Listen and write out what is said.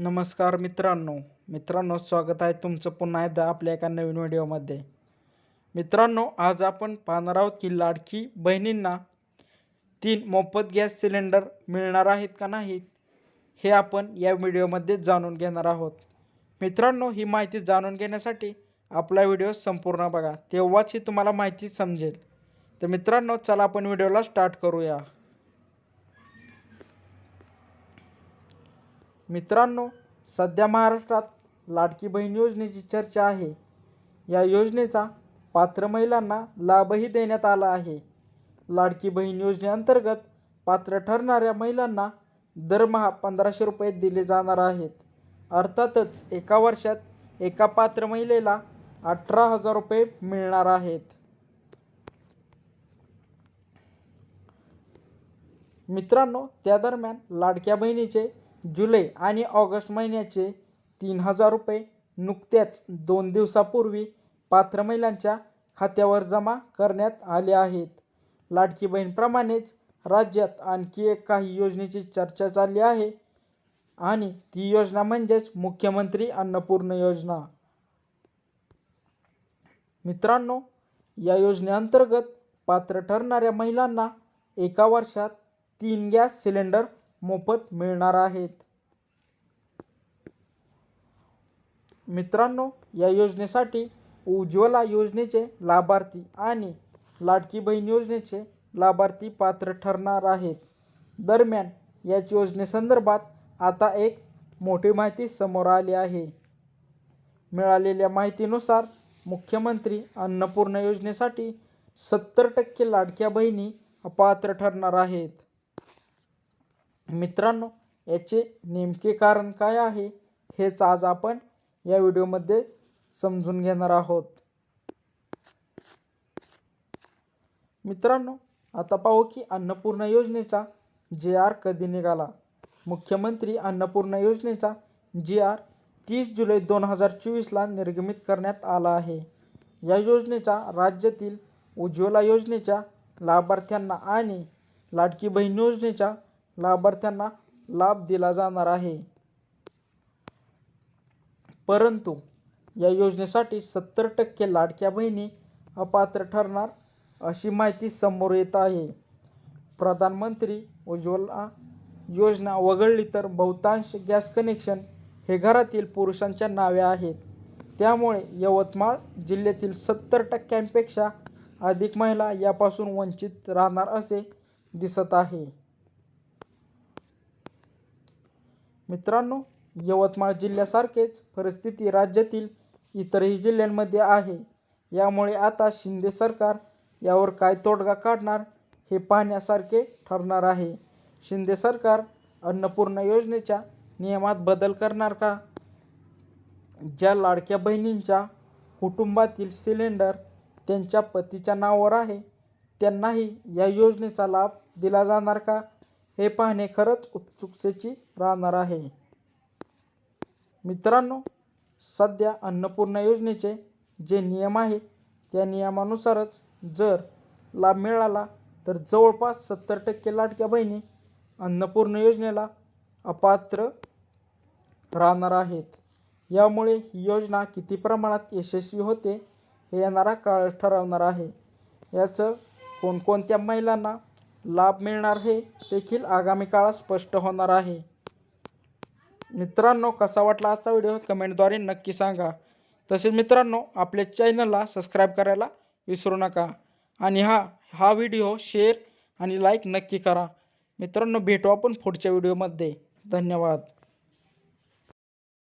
नमस्कार मित्रांनो. मित्रांनो स्वागत आहे तुमचं पुन्हा एकदा आपल्या एका नवीन व्हिडिओमध्ये. मित्रांनो आज आपण पाहणार आहोत की लाडकी बहिणींना तीन मोफत गॅस सिलेंडर मिळणार आहेत का नाहीत हे आपण या व्हिडिओमध्ये जाणून घेणार आहोत. मित्रांनो ही माहिती जाणून घेण्यासाठी आपला व्हिडिओ संपूर्ण बघा. तेव्हाच ही तुम्हाला माहिती समजेल. तर मित्रांनो चला आपण व्हिडिओला स्टार्ट करूया. मित्रांनो सध्या महाराष्ट्रात लाडकी बहीण योजनेची चर्चा आहे. या योजनेचा पात्र महिलांना लाभही देण्यात आला आहे. लाडकी बहीण योजनेअंतर्गत पात्र ठरणाऱ्या महिलांना दरमहा पंधराशे रुपये दिले जाणार आहेत. अर्थातच एका वर्षात एका पात्र महिलेला अठरा हजार रुपये मिळणार आहेत. मित्रांनो त्या दरम्यान लाडक्या बहिणीचे जुलै आणि ऑगस्ट महिन्याचे तीन हजार रुपये नुकत्याच दोन दिवसापूर्वी पात्र महिलांच्या खात्यावर जमा करण्यात आले आहेत. लाडकी बहीणप्रमाणेच राज्यात आणखी एक काही योजनेची चर्चा चालली आहे आणि ती योजना म्हणजेच मुख्यमंत्री अन्नपूर्ण योजना. मित्रांनो या योजनेअंतर्गत पात्र ठरणाऱ्या महिलांना एका वर्षात तीन गॅस सिलेंडर मोफत मिळणार आहेत. मित्रांनो या योजनेसाठी उज्ज्वला योजनेचे लाभार्थी आणि लाडकी बहीण योजनेचे लाभार्थी पात्र ठरणार आहेत. दरम्यान याच योजनेसंदर्भात आता एक मोठी माहिती समोर आली आहे. मिळालेल्या माहितीनुसार मुख्यमंत्री अन्नपूर्ण योजनेसाठी सत्तर टक्के लाडक्या बहिणी अपात्र ठरणार आहेत. मित्रांनो याचे नेमके कारण काय आहे हेच आज आपण या व्हिडिओमध्ये समजून घेणार आहोत. मित्रांनो आता पाहू की अन्नपूर्णा योजनेचा जे आर कधी निघाला? मुख्यमंत्री अन्नपूर्णा योजनेचा जी आर तीस जुलै दोन हजार चोवीसला निर्गमित करण्यात आला आहे. या योजनेचा राज्यातील उज्ज्वला योजनेच्या लाभार्थ्यांना आणि लाडकी बहीण योजनेच्या लाभार्थ्यांना लाभ दिला जाणार आहे. परंतु या योजनेसाठी सत्तर टक्के लाडक्या बहिणी अपात्र ठरणार अशी माहिती समोर येत आहे. प्रधानमंत्री उज्ज्वला योजना वगळली तर बहुतांश गॅस कनेक्शन हे घरातील पुरुषांच्या नावे आहेत. त्यामुळे यवतमाळ जिल्ह्यातील सत्तर टक्क्यांपेक्षा अधिक महिला यापासून वंचित राहणार असे दिसत आहे. मित्रांनो यवतमाळ जिल्ह्यासारखेच परिस्थिती राज्यातील इतरही जिल्ह्यांमध्ये आहे. यामुळे आता शिंदे सरकार यावर काय तोडगा काढणार हे पाहण्यासारखे ठरणार आहे. शिंदे सरकार अन्नपूर्णा योजनेच्या नियमात बदल करणार का? ज्या लाडक्या बहिणींच्या कुटुंबातील सिलेंडर त्यांच्या पतीच्या नावावर आहे त्यांनाही या योजनेचा लाभ दिला जाणार का? हे पाहणे खरंच उत्सुकतेची राहणार आहे. मित्रांनो सध्या अन्नपूर्णा योजनेचे जे नियम आहेत त्या नियमानुसारच जर लाभ मिळाला तर जवळपास सत्तर टक्के लाडक्या बहिणी अन्नपूर्ण योजनेला अपात्र राहणार आहेत. यामुळे ही योजना किती प्रमाणात यशस्वी होते हे येणारा काळ ठरवणार आहे. याचं कोणकोणत्या महिलांना लाभ मिळणार हे देखील आगामी काळात स्पष्ट होणार आहे. मित्रांनो कसा वाटला आजचा व्हिडिओ? कमेंटद्वारे नक्की सांगा. तसेच मित्रांनो आपल्या चॅनलला सबस्क्राईब करायला विसरू नका. आणि हा हा व्हिडिओ शेअर आणि लाईक नक्की करा. मित्रांनो भेटू आपण पुढच्या व्हिडिओमध्ये. धन्यवाद.